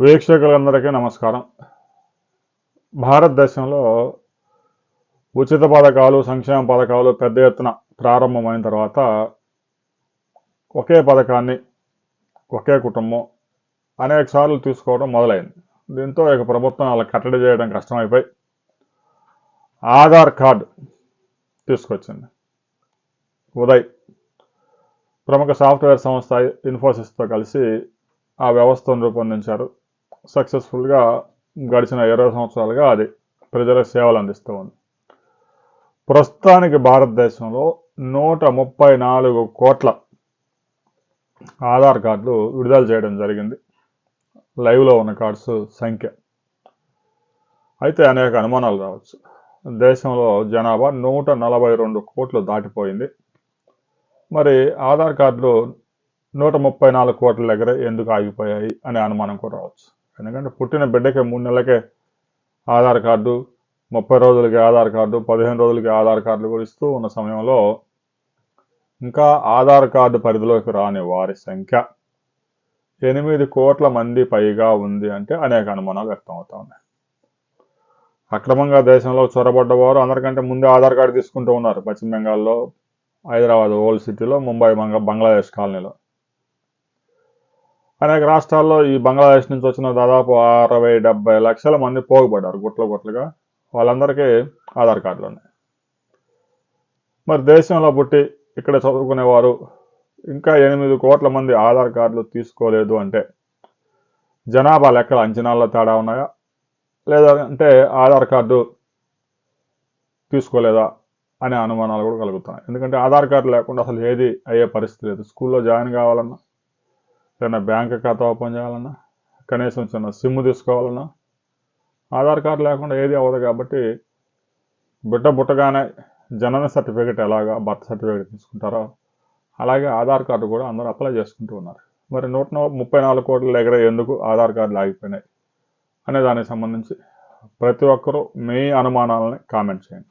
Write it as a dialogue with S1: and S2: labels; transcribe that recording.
S1: వీక్షకులందరికీ నమస్కారం. భారతదేశంలో ఉచిత పథకాలు సంక్షేమ పథకాలు పెద్ద ఎత్తున ప్రారంభమైన తర్వాత ఒకే పథకాన్ని ఒకే కుటుంబం అనేక సార్లు తీసుకోవడం మొదలైంది. దీంతో ఇక ప్రభుత్వం అలా కట్టడి చేయడం కష్టమైపోయి ఆధార్ కార్డు తీసుకొచ్చింది. ఉదయ్ ప్రముఖ సాఫ్ట్వేర్ సంస్థ ఇన్ఫోసిస్తో కలిసి ఆ వ్యవస్థను రూపొందించారు. సక్సెస్ఫుల్గా గడిచిన ఇరవై సంవత్సరాలుగా అది ప్రజలకు సేవలు అందిస్తూ ఉంది. ప్రస్తుతానికి భారతదేశంలో నూట ముప్పై నాలుగు కోట్ల ఆధార్ కార్డులు విడుదల చేయడం జరిగింది. లైవ్లో ఉన్న కార్డ్స్ సంఖ్య. అయితే అనేక అనుమానాలు రావచ్చు. దేశంలో జనాభా నూట నలభై రెండు కోట్లు దాటిపోయింది. మరి ఆధార్ కార్డులు నూట ముప్పై నాలుగు కోట్ల దగ్గర ఎందుకు ఆగిపోయాయి అనే అనుమానం కూడా రావచ్చు. ఎందుకంటే పుట్టిన బిడ్డకే మూడు నెలలకే ఆధార్ కార్డు ముప్పై రోజులకి ఆధార్ కార్డు పదిహేను రోజులకి ఆధార్ కార్డులు కూడా ఇస్తూ ఉన్న సమయంలో ఇంకా ఆధార్ కార్డు పరిధిలోకి రాని వారి సంఖ్య ఎనిమిది కోట్ల మంది పైగా ఉంది అంటే అనేక అనుమానాలు వ్యక్తం అవుతా ఉన్నాయి. అక్రమంగా దేశంలో చొరబడ్డవారు అందరికంటే ముందే ఆధార్ కార్డు తీసుకుంటూ ఉన్నారు. పశ్చిమ బెంగాల్లో హైదరాబాద్ ఓల్డ్ సిటీలో ముంబై బంగ బంగ్లాదేశ్ కాలనీలో. అనేక రాష్ట్రాల్లో ఈ బంగ్లాదేశ్ నుంచి వచ్చిన దాదాపు అరవై డెబ్బై లక్షల మంది పోగుపడ్డారు గుట్ల గుట్లుగా వాళ్ళందరికీ ఆధార్ కార్డులు ఉన్నాయి. మరి దేశంలో పుట్టి ఇక్కడ చదువుకునేవారు ఇంకా ఎనిమిది కోట్ల మంది ఆధార్ కార్డులు తీసుకోలేదు అంటే జనాభా లెక్కల అంచనాల్లో తేడా ఉన్నాయా? లేదా అంటే ఆధార్ కార్డు తీసుకోలేదా అనే అనుమానాలు కూడా కలుగుతున్నాయి. ఎందుకంటే ఆధార్ కార్డు లేకుండా అసలు ఏది అయ్యే పరిస్థితి లేదు. స్కూల్లో జాయిన్ కావాలన్నా ఏదైనా బ్యాంక్ ఖాతా ఓపెన్ చేయాలన్నా కనీసం చిన్న సిమ్ తీసుకోవాలన్నా ఆధార్ కార్డు లేకుండా ఏది అవ్వదు కాబట్టి బిడ్డ పుట్టగానే జనన సర్టిఫికేట్ ఎలాగా బర్త్ సర్టిఫికేట్ తీసుకుంటారో అలాగే ఆధార్ కార్డు కూడా అందరూ అప్లై చేసుకుంటూ ఉన్నారు. మరి నూట ముప్పై నాలుగు కోట్ల దగ్గర ఎందుకు ఆధార్ కార్డులు ఆగిపోయినాయి? అనే దానికి సంబంధించి ప్రతి ఒక్కరూ మీ అనుమానాలని కామెంట్ చేయండి.